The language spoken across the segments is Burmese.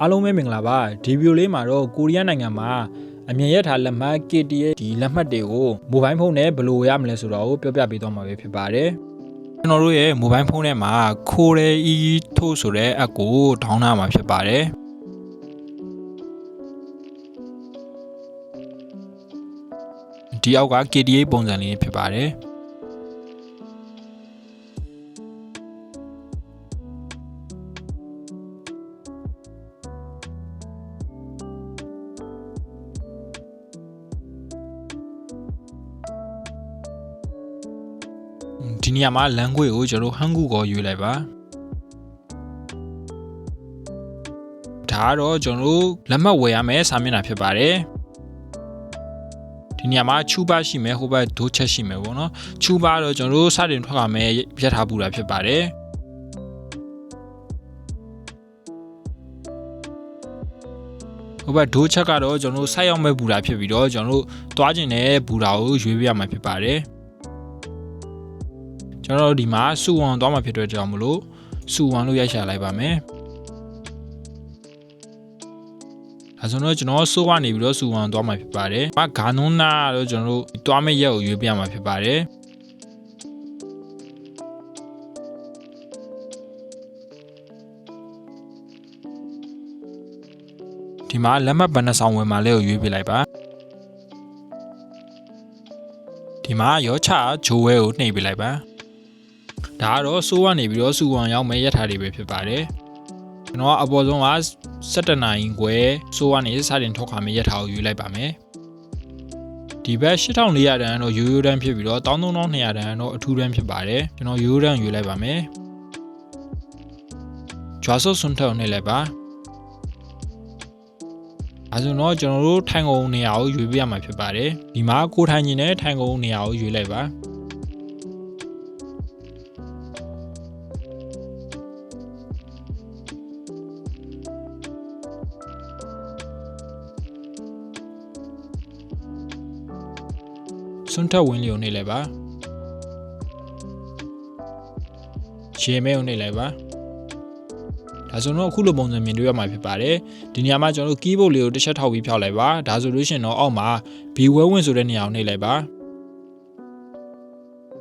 အားလုံးပဲမင်္ဂလာပါဒီဗီဒီယိုလေးမှာတော့ကိုရီးယားနိုင်ငံမှာအမြင်ရထားလက်မှတ် KT ရဲ့ဒီလက်မှတ်တွေကိုမိုဘိုင်းဖုန်းနဲ့ဘယ်လိုရမလဲဆိုတော့ပြောပြပေးသွားမှာပဲဖြစ်ပါတယ်ကျွန်တော်တို့ရဲ့မိုဘိုင်းဖုန်းထဲမှာခိုးရဲ e ထို့ဆိုတဲ့အက်ကိုဒေါင်းနာမှာဖြစ်ပါတယ်ဒီအောက်က KTA ပုံစံလေးဖြစ်ပါတယ် ဒီနေရာမှာ language ကိုကျွန်တော်တို့ hangul ကိုရွေးလိုက်ပါဒါကတော့ကျွန်တော်တို့လက်မှတ်ဝယ်ရမယ်စာမျက်နှာဖြစ်ပါတယ်ဒီနေရာမှာချူပါရှိမယ်ဟိုဘက်ဒိုးချက်ရှိမယ်ပေါ့နော်ချူပါတော့ကျွန်တော်တို့စတင်ထွက်ရမယ်ရထားပူတာဖြစ်ပါတယ်ဟိုဘက်ဒိုးချက်ကတော့ကျွန်တော်တို့ဆိုက်ရောက်မဲ့ပူတာဖြစ်ပြီးတော့ကျွန်တော်တို့သွားကျင်တဲ့ပူတာကိုရွေးပြရမှာဖြစ်ပါတယ် ကျွန်တော်တို့ဒီမှာစူဝံသွားမှာဖြစ်တဲ့ကြောင့်မလို့စူဝံလို့ရိုက်ရှာလိုက်ပါမယ်အဲဆိုတော့ကျွန်တော်ဆိုးကနေပြီးတော့စူဝံသွားမှာဖြစ်ပါတယ်။ဘာဂါနွန်နာတော့ကျွန်တော်တို့သွားမယ့်ရက်ကိုရွေးပြမှာဖြစ်ပါတယ်။ဒီမှာလက်မှတ်ဘဏ္ဍဆောင်ဝင်မှာလဲကိုရွေးပြလိုက်ပါဒီမှာရောချဂျိုးဝဲကိုနှိပ်ပြလိုက်ပါ ဒါကတော့စိုးကနေပြီးတော့စူဝံရောက်မဲ့ရထားတွေပဲဖြစ်ပါတယ်ကျွန်တော်ကအပေါ်ဆုံးက17နိုင်ခွဲစိုးကနေစတင်ထွက်ခွာမဲ့ရထားကိုယူလိုက်ပါမယ်ဒီဘက်8400တန်းတော့ရိုးရိုးတန်းဖြစ်ပြီးတော့13200တန်းတော့အထူးတန်းဖြစ်ပါတယ်ကျွန်တော်ရိုးရိုးတန်းယူလိုက်ပါမယ်ဂျွာဆော့ဆွန်ထောင်းနေလိုက်ပါအဲဆိုတော့ကျွန်တော်တို့ထိုင်ကုန်နေရာကိုရွေးပြရမှာဖြစ်ပါတယ်ဒီမှာကိုထိုင်ခြင်းနဲ့ထိုင်ကုန်နေရာကိုရွေးလိုက်ပါ စွန့်ထက်ဝင်းလျုံနေလိုက်ပါရေမဲုံနေလိုက်ပါဒါဆိုတော့အခုလိုပုံစံမြင်တွေ့ရမှာဖြစ်ပါတယ်ဒီနေရာမှာကျွန်တော်တို့ keyboard လေးကိုတစ်ချက်ထောက်ပြီးဖြောက်လိုက်ပါဒါဆိုလို့ရှိရင်တော့အောက်မှာ B well win ဆိုတဲ့နေရာကိုနှိပ်လိုက်ပါ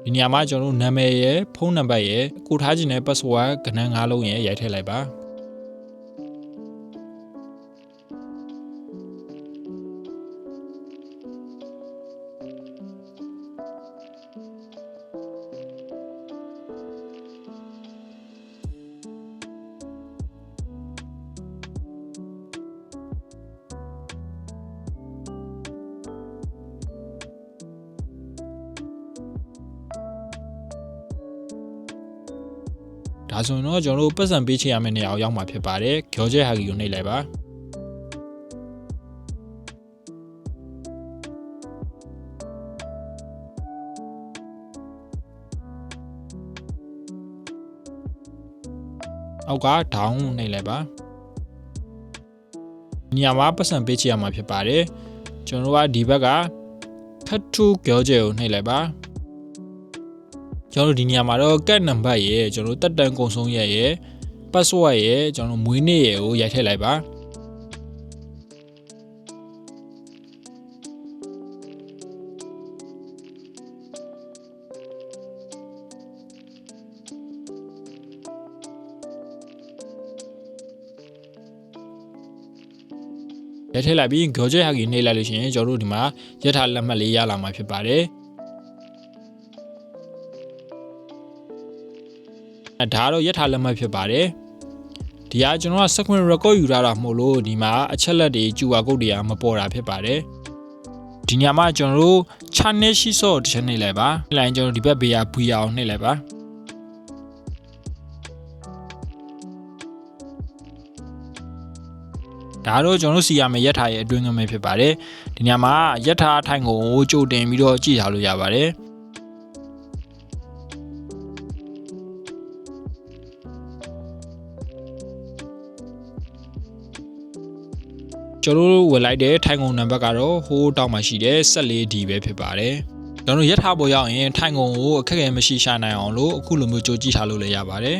ဒီနေရာမှာကျွန်တော်တို့နာမည်ရယ်ဖုန်းနံပါတ်ရယ်ကိုထားခြင်းတဲ့ password ကဏ္ဍ၅လုံးရယ်ရိုက်ထည့်လိုက်ပါ ဒါဆိုရင်တော့ကျွန်တော်တို့ပတ်စံပေးချင်ရမယ့်နေရာကိုရောက်မှာဖြစ်ပါတယ်ကြောချက်ဟာဂီကိုနှိပ်လိုက်ပါအောက်က down နှိပ်လိုက်ပါနေရာမှာပတ်စံပေးချင်ရမှာဖြစ်ပါတယ်ကျွန်တော်တို့ကဒီဘက်က cut to ကြောချက်ကိုနှိပ်လိုက်ပါ ကျွန်တော်တို့ဒီနေရာမှာတော့ cat number ရယ်ကျွန်တော်တို့တက်တန်ကုံဆုံးရက်ရယ် password ရယ်ကျွန်တော်တို့မွေးနေ့ရယ်ကိုရိုက်ထည့်လိုက်ပါရိုက်ထည့်လိုက်ပြီး gadget hacking နှိပ်လိုက်လို့ရှိရင်ကျွန်တော်တို့ဒီမှာရထားလက်မှတ်လေးရလာမှာဖြစ်ပါတယ် အဲဒါကတော့ရထားလက်မှတ်ဖြစ်ပါတယ်ဒီကကျွန်တော်က screen record ယူထားတာမဟုတ်လို့ဒီမှာအချက်လက်တွေ QR code တွေကမပေါ်တာဖြစ်ပါတယ်ဒီညမှာကျွန်တော်တို့ channel ရှိစောတစ်ချက်နှိပ်လိုက်ပါနှိပ်လိုက်ရင်ကျွန်တော်ဒီဘက်ဘေးက V အောင်နှိပ်လိုက်ပါဒါတော့ကျွန်တော်တို့စီရမယ်ရက်ထားရဲ့အတွင်းကမဲဖြစ်ပါတယ်ဒီညမှာရက်ထားထိုင်ကုန်ကိုကြိုတင်ပြီးတော့ကြည့်ထားလို့ရပါတယ် ကျွန်တော်တို့ဝယ်လိုက်တဲ့ထိုင်ကုန်နံပါတ်ကတော့ဟိုးတောက်မှရှိတဲ့ 14D ပဲဖြစ်ပါတယ်ကျွန်တော်ရထားပေါ်ရောက်ရင်ထိုင်ကုန်ကိုအခက်အခဲမရှိရှာနိုင်အောင်လို့အခုလိုမျိုးကြိုးကြည့်ထားလို့လည်းရပါတယ်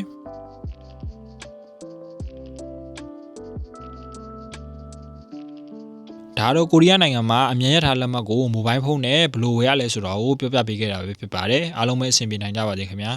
ဒါတော့ကိုရီးယားနိုင်ငံမှာအမြန်ရထားလက်မှတ်ကိုမိုဘိုင်းဖုန်းနဲ့ဘယ်လိုဝယ်ရလဲဆိုတော့ကိုပြောပြပေးခဲ့တာပဲဖြစ်ပါတယ်အားလုံးပဲအဆင်ပြေနိုင်ကြပါစေခင်ဗျာ